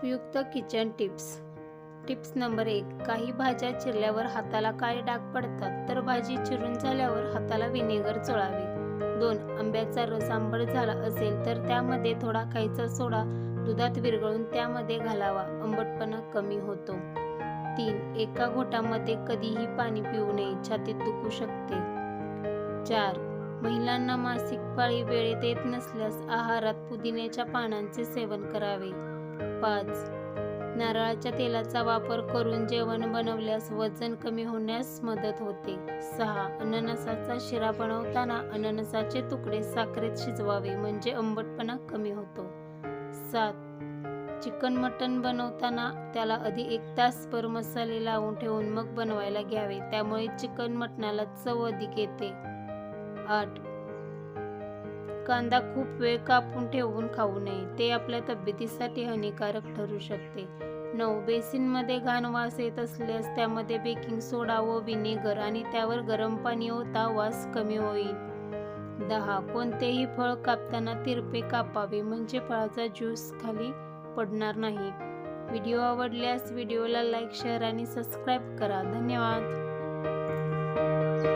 उपयुक्त kitchen tips. Tips number एक काही भाज्या चिरल्यावर हाताला काळे डाग पडतात तर भाजी चिरून झाल्यावर हाताला व्हिनेगर चोळावे. दोन आंब्याचा रस आंबट झाला असेल तर त्यामध्ये थोडा खायचा सोडा दुधात विरघळून त्यामध्ये घालावा आंबटपणा कमी होतो. तीन एका घोटामध्ये कधीही पाणी पिऊ नये छातीत दुखू शकते. चार महिलांना मासिक पाळी वेळेत येत नसल्यास आहारात पुदिन्याच्या पानांचे सेवन करावे. पाच. नारळाच्या तेलाचा वापर करून जेवण बनवल्यास वजन कमी होण्यास मदत होते. सहा. अननसाचा शिरा बनवताना अननसाचे तुकडे साखरेत शिजवावे म्हणजे आंबटपणा कमी होतो. सात. चिकन मटन बनवताना त्याला आधी एक तासभर मसाले लावून ठेवून मग बनवायला घ्यावे त्यामुळे चिकन मटणाला चव अधिक येते. आठ. कांदा खूप वेळ कापून ठेवून खाऊ नये. ते आपल्या तब्येतीसाठी हानिकारक ठरू शकते. नऊ बेसिनमध्ये घाण वास येत असल्यास त्यामध्ये बेकिंग सोडा व विनेगर आणि त्यावर गरम पाणी होता वास कमी होईल. दहा कोणतेही फळ कापताना तिरपे कापावे म्हणजे फळाचा ज्यूस खाली पडणार नाही. व्हिडिओ आवडल्यास व्हिडिओला लाईक शेअर आणि सबस्क्राईब करा. धन्यवाद.